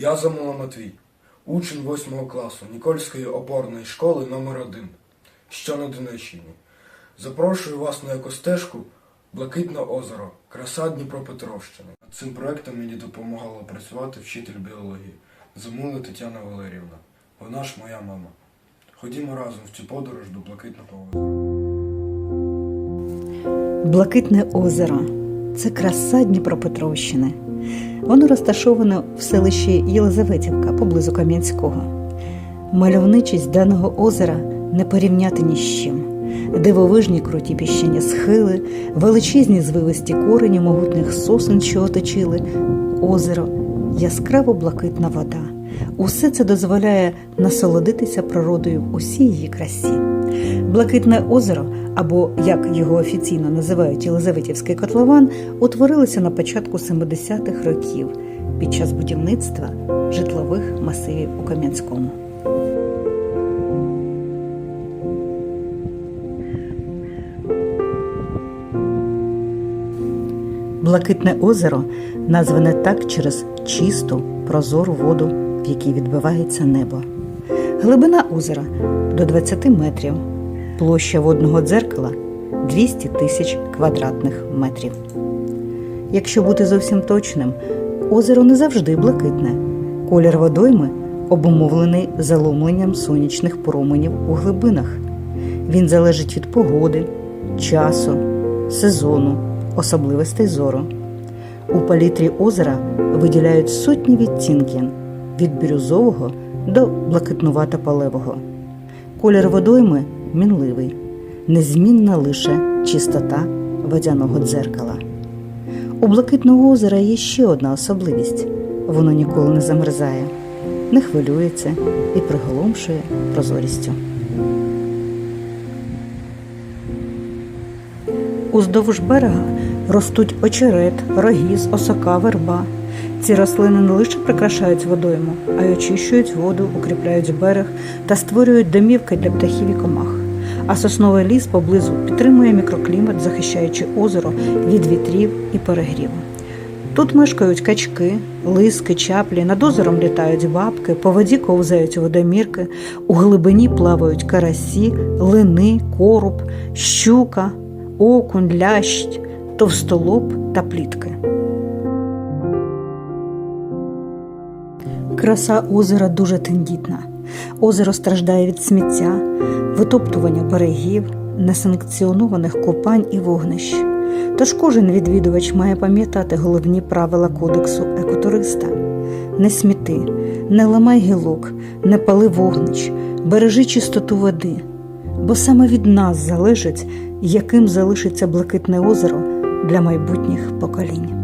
Я Замула Матвій, учень 8 класу Нікольської опорної школи номер 1 що на Донеччині. Запрошую вас на екостежку Блакитне озеро, краса Дніпропетровщини. Над цим проектом мені допомагала працювати вчитель біології Замула Тетяна Валерівна. Вона ж моя мама. Ходімо разом в цю подорож до Блакитного озера. Блакитне озеро це краса Дніпропетровщини. Воно розташоване в селищі Єлизаветівка поблизу Кам'янського. Мальовничість даного озера не порівняти ні з чим. Дивовижні круті піщані схили, величезні звивисті корені могутних сосен, що оточили, озеро, яскраво блакитна вода. Усе це дозволяє насолодитися природою в усій її красі. Блакитне озеро, або як його офіційно називають Єлизаветівський котлован, утворилося на початку 70-х років під час будівництва житлових масивів у Кам'янському. Блакитне озеро назване так через чисту, прозору воду, в якій відбивається небо. Глибина озера до 20 метрів, площа водного дзеркала 200 тисяч квадратних метрів. Якщо бути зовсім точним, озеро не завжди блакитне. Колір водойми обумовлений заломленням сонячних променів у глибинах. Він залежить від погоди, часу, сезону, особливостей зору. У палітрі озера виділяють сотні відтінків від бірюзового до блакитнувато-палевого. Колір водойми мінливий, незмінна лише чистота водяного дзеркала. У блакитного озера є ще одна особливість воно ніколи не замерзає, не хвилюється і приголомшує прозорістю. Уздовж берега ростуть очерет, рогіз, осока, верба. Ці рослини не лише прикрашають водойму, а й очищують воду, укріпляють берег та створюють домівки для птахів і комах. А сосновий ліс поблизу підтримує мікроклімат, захищаючи озеро від вітрів і перегріву. Тут мешкають качки, лиски, чаплі, над озером літають бабки, по воді ковзають водомірки, у глибині плавають карасі, лини, коруб, щука, окунь, лящ, товстолоб та плітки. Краса озера дуже тендітна. Озеро страждає від сміття, витоптування берегів, несанкціонованих купань і вогнищ. Тож кожен відвідувач має пам'ятати головні правила кодексу екотуриста: не сміти, не ламай гілок, не пали вогнищ, бережи чистоту води. Бо саме від нас залежить, яким залишиться блакитне озеро для майбутніх поколінь.